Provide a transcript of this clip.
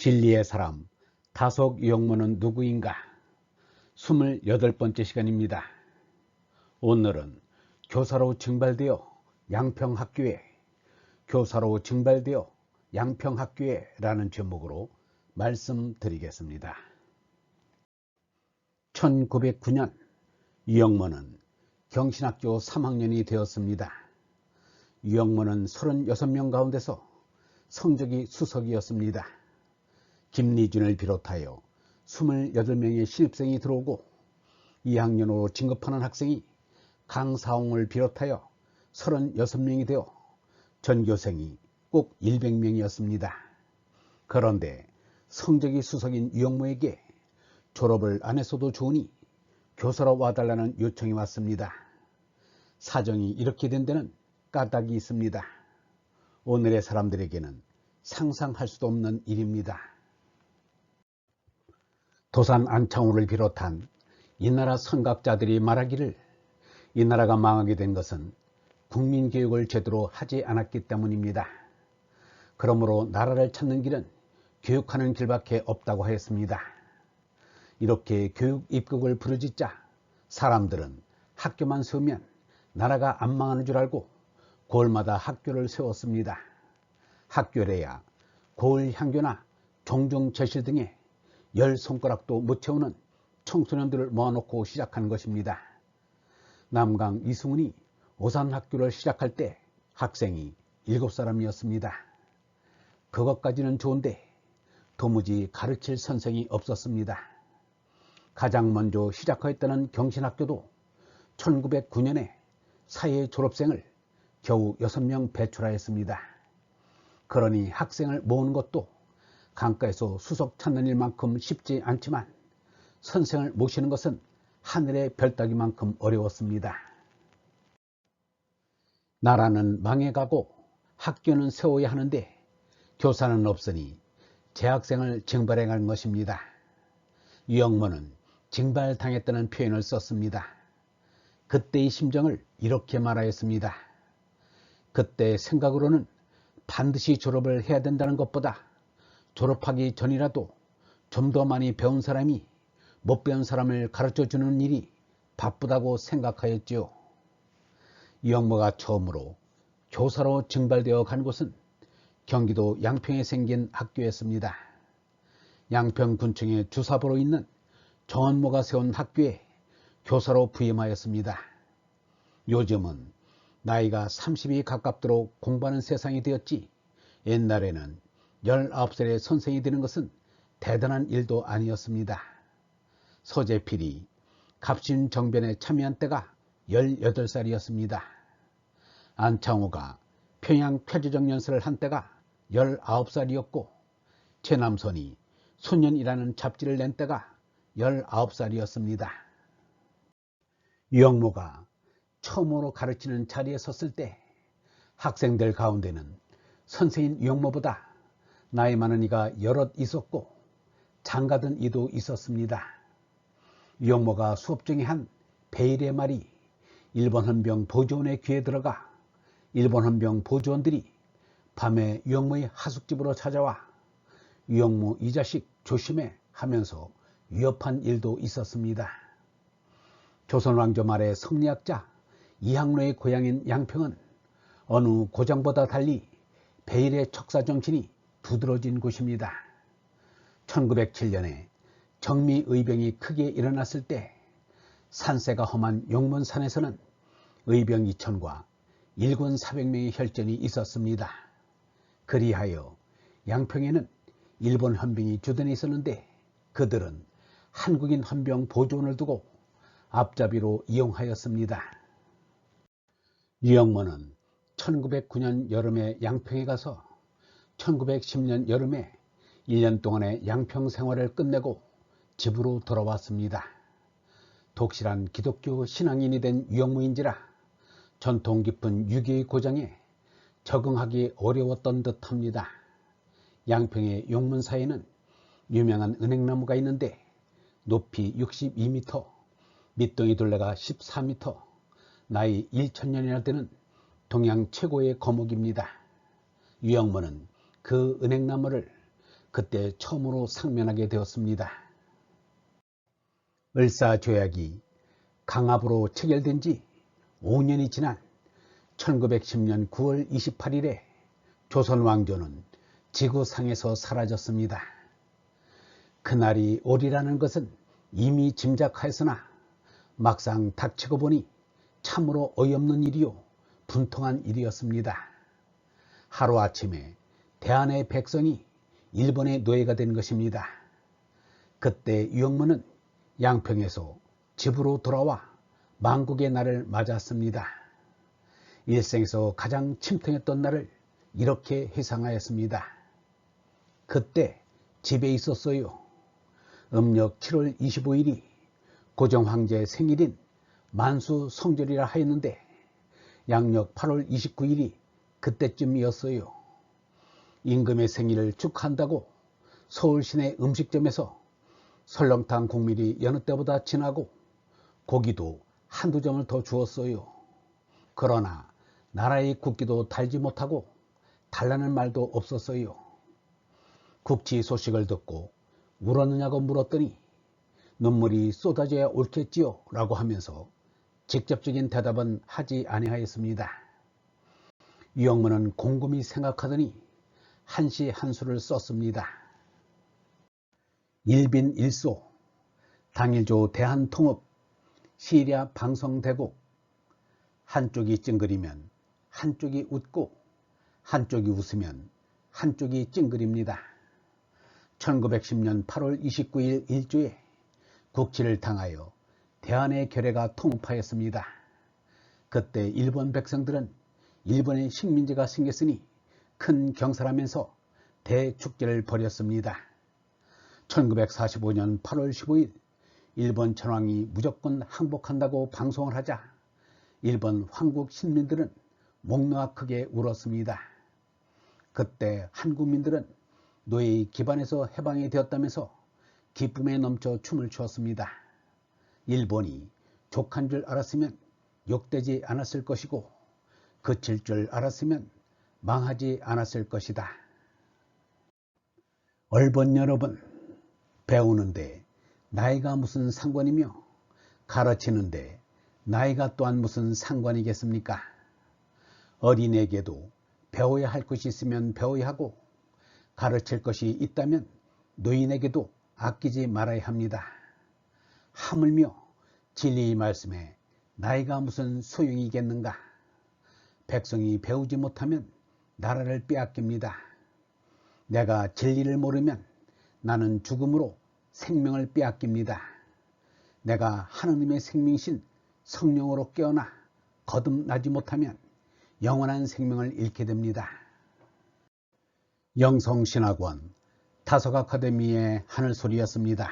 진리의 사람 다속 유영모는 누구인가? 28번째 시간입니다. 오늘은 교사로 증발되어 양평학교에 교사로 증발되어 양평학교에 라는 제목으로 말씀드리겠습니다. 1909년 유영모는 경신학교 3학년이 되었습니다. 유영모는 36명 가운데서 성적이 수석이었습니다. 김리준을 비롯하여 28명의 신입생이 들어오고 2학년으로 진급하는 학생이 강사홍을 비롯하여 36명이 되어 전교생이 꼭 100명이었습니다. 그런데 성적이 수석인 유영모에게 졸업을 안 했어도 좋으니 교사로 와달라는 요청이 왔습니다. 사정이 이렇게 된 데는 까닭이 있습니다. 오늘의 사람들에게는 상상할 수도 없는 일입니다. 도산 안창호를 비롯한 이 나라 선각자들이 말하기를 이 나라가 망하게 된 것은 국민교육을 제대로 하지 않았기 때문입니다. 그러므로 나라를 찾는 길은 교육하는 길밖에 없다고 하였습니다. 이렇게 교육 입국을 부르짖자 사람들은 학교만 세우면 나라가 안 망하는 줄 알고 고을마다 학교를 세웠습니다. 학교래야 고을 향교나 종종 제실 등에 열 손가락도 못 채우는 청소년들을 모아놓고 시작한 것입니다. 남강 이승훈이 오산학교를 시작할 때 학생이 일곱 사람이었습니다. 그것까지는 좋은데 도무지 가르칠 선생이 없었습니다. 가장 먼저 시작하였다는 경신학교도 1909년에 사회 졸업생을 겨우 6명 배출하였습니다. 그러니 학생을 모으는 것도 강가에서 수석 찾는 일만큼 쉽지 않지만 선생을 모시는 것은 하늘의 별 따기만큼 어려웠습니다. 나라는 망해가고 학교는 세워야 하는데 교사는 없으니 재학생을 징발해 간 것입니다. 유영모는 징발당했다는 표현을 썼습니다. 그때의 심정을 이렇게 말하였습니다. 그때 생각으로는 반드시 졸업을 해야 된다는 것보다 졸업하기 전이라도 좀 더 많이 배운 사람이 못 배운 사람을 가르쳐 주는 일이 바쁘다고 생각하였지요. 이 영모가 처음으로 교사로 증발되어 간 곳은 경기도 양평에 생긴 학교였습니다. 양평 군청의 주사부로 있는 정원모가 세운 학교에 교사로 부임하였습니다. 요즘은 나이가 30이 가깝도록 공부하는 세상이 되었지 옛날에는 19살의 선생이 되는 것은 대단한 일도 아니었습니다. 서재필이 갑신 정변에 참여한 때가 18살이었습니다. 안창호가 평양 퇴주정연설을 한 때가 19살이었고 최남선이 소년이라는 잡지를 낸 때가 19살이었습니다. 유영모가 처음으로 가르치는 자리에 섰을 때 학생들 가운데는 선생인 유영모보다 나이 많은 이가 여럿 있었고 장가든 이도 있었습니다. 유영모가 수업 중에 한 베일의 말이 일본 헌병 보조원의 귀에 들어가 일본 헌병 보조원들이 밤에 유영모의 하숙집으로 찾아와 유영모 이 자식 조심해 하면서 위협한 일도 있었습니다. 조선왕조 말의 성리학자 이항로의 고향인 양평은 어느 고장보다 달리 베일의 척사 정신이 두드러진 곳입니다. 1907년에 정미의병이 크게 일어났을 때 산세가 험한 용문산에서는 의병 2천과 일군 400명의 혈전이 있었습니다. 그리하여 양평에는 일본 헌병이 주둔해 있었는데 그들은 한국인 헌병 보존을 두고 앞잡이로 이용하였습니다. 유영모는 1909년 여름에 양평에 가서 1910년 여름에 1년 동안의 양평 생활을 끝내고 집으로 돌아왔습니다. 독실한 기독교 신앙인이 된 유영무인지라 전통 깊은 유교의 고장에 적응하기 어려웠던 듯 합니다. 양평의 용문사에는 유명한 은행나무가 있는데 높이 62m, 밑둥이 둘레가 14m, 나이 1천년이나 되는 동양 최고의 거목입니다. 유영무는 그 은행나무를 그때 처음으로 상면하게 되었습니다. 을사조약이 강압으로 체결된 지 5년이 지난 1910년 9월 28일에 조선 왕조는 지구상에서 사라졌습니다. 그날이 오리라는 것은 이미 짐작하였으나 막상 닥치고 보니 참으로 어이없는 일이요 분통한 일이었습니다. 하루아침에 대한의 백성이 일본의 노예가 된 것입니다. 그때 유영문은 양평에서 집으로 돌아와 망국의 날을 맞았습니다. 일생에서 가장 침통했던 날을 이렇게 회상하였습니다. 그때 집에 있었어요. 음력 7월 25일이 고정 황제 생일인 만수 성절이라 하였는데 양력 8월 29일이 그때쯤이었어요. 임금의 생일을 축하한다고 서울 시내 음식점에서 설렁탕 국물이 여느 때보다 진하고 고기도 한두 점을 더 주었어요. 그러나 나라의 국기도 달지 못하고 달라는 말도 없었어요. 국지 소식을 듣고 울었느냐고 물었더니 눈물이 쏟아져야 옳겠지요 라고 하면서 직접적인 대답은 하지 아니하였습니다. 유영문은 곰곰이 생각하더니 한시 한수를 썼습니다. 일빈 일소 당일조 대한통업 시리아 방송대국 한쪽이 찡그리면 한쪽이 웃고 한쪽이 웃으면 한쪽이 찡그립니다. 1910년 8월 29일 일주에 국치를 당하여 대한의 결례가 통파했습니다. 그때 일본 백성들은 일본의 식민지가 생겼으니 큰 경사하면서 대축제를 벌였습니다. 1945년 8월 15일 일본 천황이 무조건 항복한다고 방송을 하자 일본 황국 신민들은 목 놓아 크게 울었습니다. 그때 한국민들은 노예의 기반에서 해방이 되었다면서 기쁨에 넘쳐 춤을 추었습니다. 일본이 족한 줄 알았으면 욕되지 않았을 것이고 그칠 줄 알았으면 망하지 않았을 것이다. 얼번 여러분 배우는데 나이가 무슨 상관이며 가르치는데 나이가 또한 무슨 상관이겠습니까? 어린에게도 배워야 할 것이 있으면 배워야 하고 가르칠 것이 있다면 노인에게도 아끼지 말아야 합니다. 하물며 진리의 말씀에 나이가 무슨 소용이겠는가? 백성이 배우지 못하면 나라를 빼앗깁니다. 내가 진리를 모르면 나는 죽음으로 생명을 빼앗깁니다. 내가 하느님의 생명신 성령으로 깨어나 거듭나지 못하면 영원한 생명을 잃게 됩니다. 영성신학원 다석 아카데미의 하늘소리였습니다.